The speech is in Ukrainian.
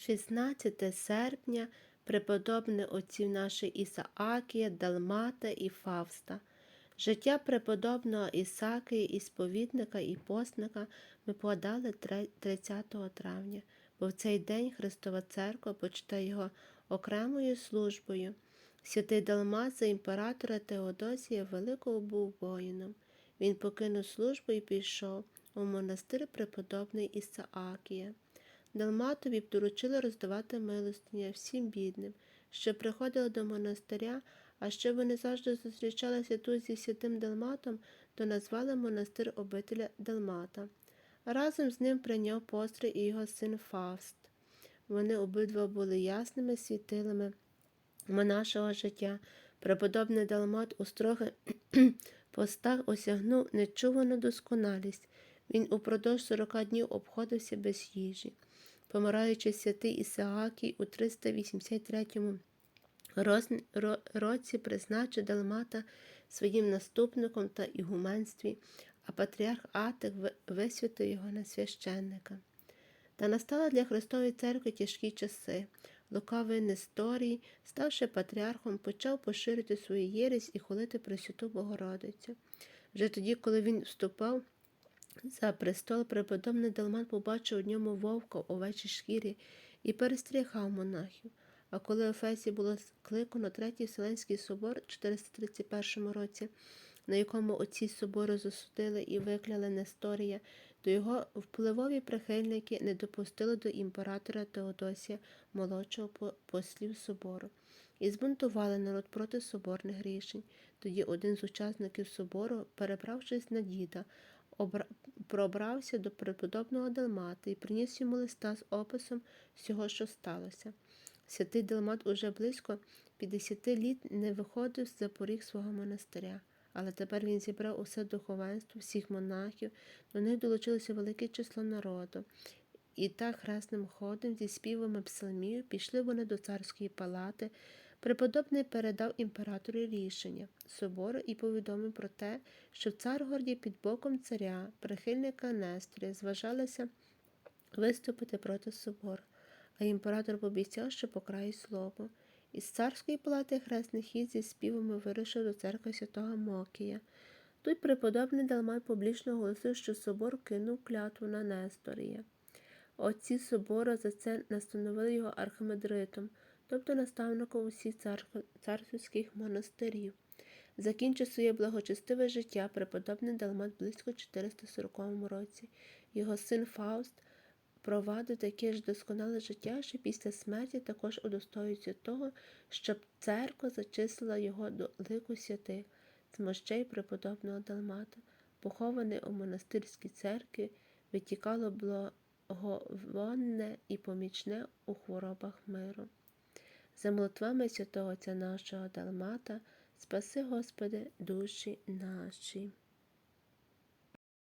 16 серпня преподобне отців наші Ісаакія, Далмата і Фавста. Життя преподобного Ісакія, і сповідника і постника ми подали 30 травня, бо в цей день Христова Церква почитає його окремою службою. Святий Далмат за імператора Теодосія Великого був воїном. Він покинув службу і пішов у монастир преподобний Ісаакія. Далматові доручили роздавати милостиня всім бідним, що приходили до монастиря, а щоб вони завжди зустрічалися тут зі святим Далматом, то назвали монастир обителя Далмата. Разом з ним прийняв пострій і його син Фавст. Вони обидва були ясними світилами монашого життя. Преподобний Далмат у строгих постах осягнув нечувану досконалість. Він упродовж 40 днів обходився без їжі. Помираючи святий Ісаакій у 383 роз- році призначив Далмата своїм наступником та ігуменстві, а патріарх Атик висвятив його на священника. Та настали для Христової церкви тяжкі часи. Лукавий Несторій, ставши патріархом, почав поширити свою єресь і хвалити Пресвяту Богородицю. Вже тоді, коли він вступав за престол, преподобний Далман побачив у ньому вовка в овечій шкірі і перестрігав монахів. А коли в Ефесі було скликано Третій Вселенський собор у 431 році, на якому отці собору засудили і викляли Несторія, то його впливові прихильники не допустили до імператора Теодосія молодшого послів собору і збунтували народ проти соборних рішень. Тоді один з учасників собору, перебравшись на діда, пробрався до преподобного Далмата і приніс йому листа з описом всього, що сталося. Святий Далмат уже близько 50 літ не виходив з за поріг свого монастиря, але тепер він зібрав усе духовенство, всіх монахів, до них долучилося велике число народу. І так хресним ходом зі співами псалмів пішли вони до царської палати. Преподобний передав імператору рішення собору і повідомив про те, що в Царгороді під боком царя, прихильника Несторія, зважалися виступити проти собору, а імператор пообіцяв, що покрає слово. Із царської палати хресний хід зі співами вирушив до церкви святого Мокія. Тут преподобний Далмай публічно оголосив, що собор кинув клятву на Несторія. Отці собору за це настановили його архимедритом, тобто наставником усіх царських монастирів. Закінчив своє благочестиве життя преподобний Далмат близько 440 році. Його син Фауст провадив таке ж досконале життя, що після смерті також удостоюється того, щоб церква зачислила його до лику святих з мощей преподобного Далмата, похований у монастирській церкві, витікало благовонне і помічне у хворобах миру. За молитвами святого Отця нашого Далмата, спаси, Господи, душі наші.